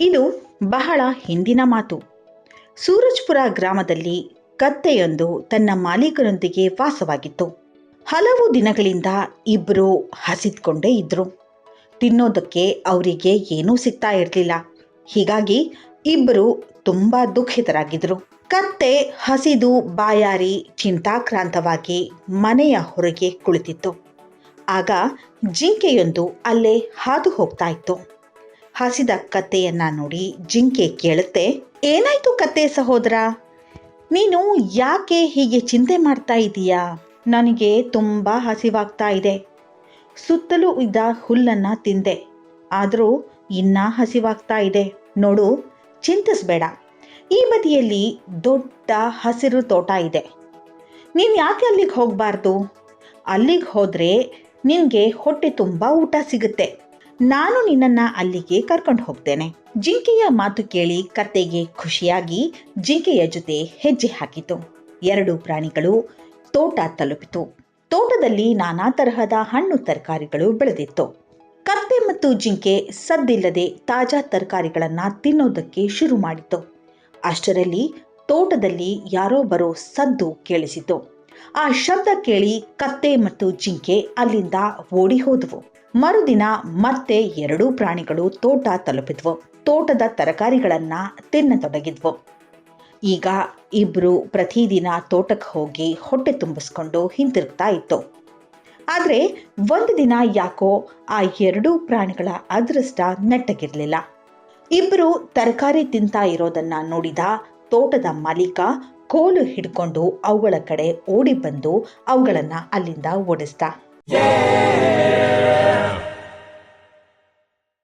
ಇದು ಬಹಳ ಹಿಂದಿನ ಮಾತು. ಸೂರಜ್ಪುರ ಗ್ರಾಮದಲ್ಲಿ ಕತ್ತೆಯೊಂದು ತನ್ನ ಮಾಲೀಕರೊಂದಿಗೆ ವಾಸವಾಗಿತ್ತು. ಹಲವು ದಿನಗಳಿಂದ ಇಬ್ಬರು ಹಸಿದ್ಕೊಂಡೇ ಇದ್ರು. ತಿನ್ನೋದಕ್ಕೆ ಅವರಿಗೆ ಏನೂ ಸಿಗ್ತಾ ಇರಲಿಲ್ಲ. ಹೀಗಾಗಿ ಇಬ್ಬರು ತುಂಬ ದುಃಖಿತರಾಗಿದ್ರು. ಕತ್ತೆ ಹಸಿದು ಬಾಯಾರಿ ಚಿಂತಾಕ್ರಾಂತವಾಗಿ ಮನೆಯ ಹೊರಗೆ ಕುಳಿತಿತ್ತು. ಆಗ ಜಿಂಕೆಯೊಂದು ಅಲ್ಲೇ ಹಾದು ಹೋಗ್ತಾ ಇತ್ತು. ಹಸಿದ ಕತ್ತೆಯನ್ನ ನೋಡಿ ಜಿಂಕೆ ಕೇಳುತ್ತೆ, ಏನಾಯ್ತು ಕತ್ತೆ ಸಹೋದರ? ನೀನು ಯಾಕೆ ಹೀಗೆ ಚಿಂತೆ ಮಾಡ್ತಾ ಇದೀಯಾ? ನನಗೆ ತುಂಬ ಹಸಿವಾಗ್ತಾ ಇದೆ. ಸುತ್ತಲೂ ಇದ್ದ ಹುಲ್ಲನ್ನ ತಿಂದೆ. ಆದರೂ ಇನ್ನ ಹಸಿವಾಗ್ತಾ ಇದೆ. ನೋಡು, ಚಿಂತಿಸ್ಬೇಡ. ಈ ಬದಿಯಲ್ಲಿ ದೊಡ್ಡ ಹಸಿರು ತೋಟ ಇದೆ. ನೀನು ಯಾಕೆ ಅಲ್ಲಿಗೆ ಹೋಗಬಾರ್ದು? ಅಲ್ಲಿಗೆ ಹೋದರೆ ನಿನಗೆ ಹೊಟ್ಟೆ ತುಂಬ ಊಟ ಸಿಗುತ್ತೆ. ನಾನು ನಿನ್ನನ್ನು ಅಲ್ಲಿಗೆ ಕರ್ಕೊಂಡು ಹೋಗ್ತೇನೆ. ಜಿಂಕೆಯ ಮಾತು ಕೇಳಿ ಕತ್ತೆಗೆ ಖುಷಿಯಾಗಿ ಜಿಂಕೆಯ ಜೊತೆ ಹೆಜ್ಜೆ ಹಾಕಿತು. ಎರಡು ಪ್ರಾಣಿಗಳು ತೋಟ ತಲುಪಿತು. ತೋಟದಲ್ಲಿ ನಾನಾ ತರಹದ ಹಣ್ಣು ತರಕಾರಿಗಳು ಬೆಳೆದಿತ್ತು. ಕತ್ತೆ ಮತ್ತು ಜಿಂಕೆ ಸದ್ದಿಲ್ಲದೆ ತಾಜಾ ತರಕಾರಿಗಳನ್ನು ತಿನ್ನೋದಕ್ಕೆ ಶುರು ಮಾಡಿತು ಅಷ್ಟರಲ್ಲಿ ತೋಟದಲ್ಲಿ ಯಾರೋ ಬರೋ ಸದ್ದು ಕೇಳಿಸಿತು. ಆ ಶಬ್ದ ಕೇಳಿ ಕತ್ತೆ ಮತ್ತು ಜಿಂಕೆ ಅಲ್ಲಿಂದ ಓಡಿ ಹೋದವು. ಮರುದಿನ ಮತ್ತೆ ಎರಡೂ ಪ್ರಾಣಿಗಳು ತೋಟ ತಲುಪಿದ್ವು. ತೋಟದ ತರಕಾರಿಗಳನ್ನ ತಿನ್ನತೊಡಗಿದ್ವು. ಈಗ ಇಬ್ರು ಪ್ರತಿದಿನ ತೋಟಕ್ಕೆ ಹೋಗಿ ಹೊಟ್ಟೆ ತುಂಬಿಸ್ಕೊಂಡು ಹಿಂತಿರುಗ್ತಾ ಇತ್ತು. ಆದರೆ ಒಂದು ದಿನ ಯಾಕೋ ಆ ಎರಡೂ ಪ್ರಾಣಿಗಳ ಅದೃಷ್ಟ ನೆಟ್ಟಗಿರಲಿಲ್ಲ. ಇಬ್ಬರು ತರಕಾರಿ ತಿಂತಾ ಇರೋದನ್ನ ನೋಡಿದ ತೋಟದ ಮಾಲೀಕ ಕೋಲು ಹಿಡ್ಕೊಂಡು ಅವುಗಳ ಕಡೆ ಓಡಿ ಬಂದು ಅವುಗಳನ್ನ ಅಲ್ಲಿಂದ ಓಡಿಸ್ದ.